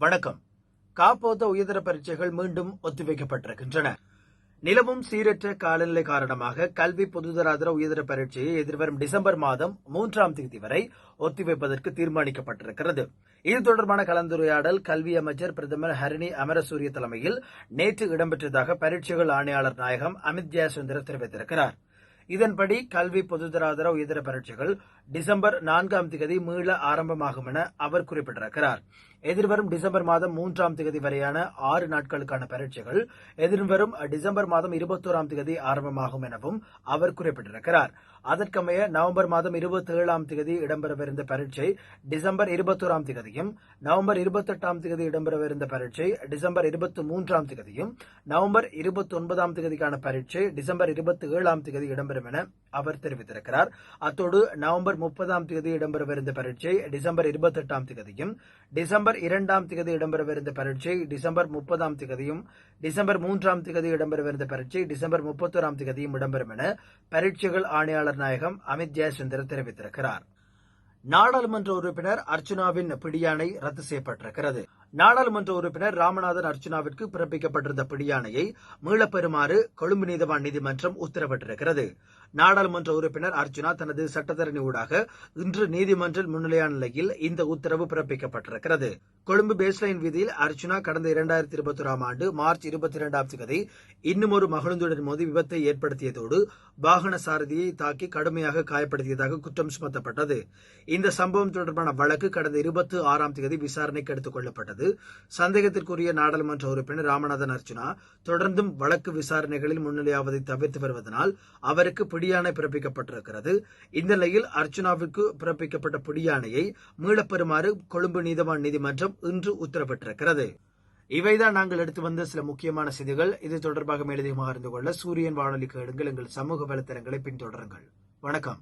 வணக்கம். காப்போத உயர்தர பரீட்சைகள் மீண்டும் ஒத்திவைக்கப்பட்டிருக்கின்றன. நிலவும் சீரற்ற காலநிலை காரணமாக கல்வி பொதுதராதர உயர்தர பரீட்சையை எதிர்வரும் டிசம்பர் மாதம் மூன்றாம் தேதி வரை ஒத்திவைப்பதற்கு தீர்மானிக்கப்பட்டிருக்கிறது. இது தொடர்பான கலந்துரையாடல் கல்வி அமைச்சர் பிரதமர் ஹரிணி அமரசூரிய தலைமையில் நேற்று இடம்பெற்றதாக பரீட்சைகள் ஆணையாளர் நாயகம் அமித் ஜெயசுந்தர் தெரிவித்திருக்கிறார். இதன்படி கல்வி பொதுதராதர உயர்தர பரீட்சைகள் டிசம்பர் நான்காம் திகதி மீள ஆரம்பமாகும் என அவர் குறிப்பிட்டிருக்கிறார். எதிர்வரும் டிசம்பர் மாதம் மூன்றாம் திகதி வரையான ஆறு நாட்களுக்கான பரீட்சைகள் எதிர்வரும் டிசம்பர் மாதம் இருபத்தோராம் திகதி ஆரம்பமாகும் எனவும் அவர் குறிப்பிட்டிருக்கிறார். அதற்கமைய நவம்பர் மாதம் இருபத்தி ஏழாம் தேதி இடம்பெறவிருந்த பரீட்சை டிசம்பர் இருபத்தோராம் திகதியும் நவம்பர் இருபத்தெட்டாம் திகதி இடம்பெறவிருந்த பரீட்சை டிசம்பர் இருபத்தி மூன்றாம் திகதியும் நவம்பர் இருபத்தி ஒன்பதாம் தேதிக்கான பரீட்சை டிசம்பர் இருபத்தி ஏழாம் தேதி இடம்பெறும் என அவர் தெரிவித்திருக்கிறார். அத்தோடு நவம்பர் முப்பதாம் தேதி இடம்பெறவிருந்த பரீட்சை டிசம்பர் இருபத்தெட்டாம் தேதியும் டிசம்பர் இரண்டாம் தேதி இடம்பெறவிருந்த பரீட்சை டிசம்பர் முப்பதாம் தேதியும் டிசம்பர் மூன்றாம் தேதி இடம்பெறவிருந்த பரீட்சை டிசம்பர் முப்பத்தோராம் தேதியும் இடம்பெறும் என பரீட்சைகள் ஆணையாளர் நாயகம் அமித் ஜெயசுந்தர் தெரிவித்திருக்கிறார். நாடாளுமன்ற உறுப்பினர் அர்ச்சுனாவின் பிடியாணை ரத்து செய்யப்பட்டிருக்கிறது. நாடாளுமன்ற உறுப்பினர் ராமநாதன் அர்ச்சுனாவிற்கு பிறப்பிக்கப்பட்டிருந்த பிடியாணையை மீளப் பெறுமாறு கொழும்பு நீதவான் நீதிமன்றம் உத்தரவிட்டிருக்கிறது. நாடாளுமன்ற உறுப்பினர் அர்ச்சுனா தனது சட்டத்தரணி ஊடாக இன்று நீதிமன்றில் முன்னிலையான நிலையில் இந்த உத்தரவு பிறப்பிக்கப்பட்டிருக்கிறது. கொழும்பு பேஸ்லைன் வீதியில் அர்ச்சுனா கடந்த இரண்டாயிரத்தி இருபத்தொராம் ஆண்டு மார்ச் இருபத்தி இரண்டாம் தேதி இன்னும் ஒரு மகளுந்துடன் மோதி விபத்தை ஏற்படுத்தியதோடு வாகன சாரதியை தாக்கி கடுமையாக காயப்படுத்தியதாக குற்றம் சுமத்தப்பட்டது. இந்த சம்பவம் தொடர்பான வழக்கு கடந்த இருபத்தி ஆறாம் தேதி விசாரணைக்கு எடுத்துக் கொள்ளப்பட்டது. சந்தேகத்திற்குரிய நாடாளுமன்ற உறுப்பினர் ராமநாதன் அர்ஜுனா தொடர்ந்தும் வழக்கு விசாரணைகளில் முன்னிலையாவதை தவிர்த்து வருவதனால் அவருக்கு பிடியாணை பிறப்பிக்கப்பட்டிருக்கிறது. இந்த நிலையில் அர்ஜுனாவிற்கு பிறப்பிக்கப்பட்ட பிடியாணையை மீளப்பெறுமாறு கொழும்பு நீதவான் நீதிமன்றம் இன்று உத்தரவிட்டிருக்கிறது. இவைதான் நாங்கள் எடுத்து வந்த சில முக்கியமான செய்திகள். இது தொடர்பாக மேலதிகமாக அறிந்து கொள்ள சூரியன் வானொலிக்கு எடுங்கள் எங்கள் சமூக வலைத்தளங்களை பின்தொடருங்கள். வணக்கம்.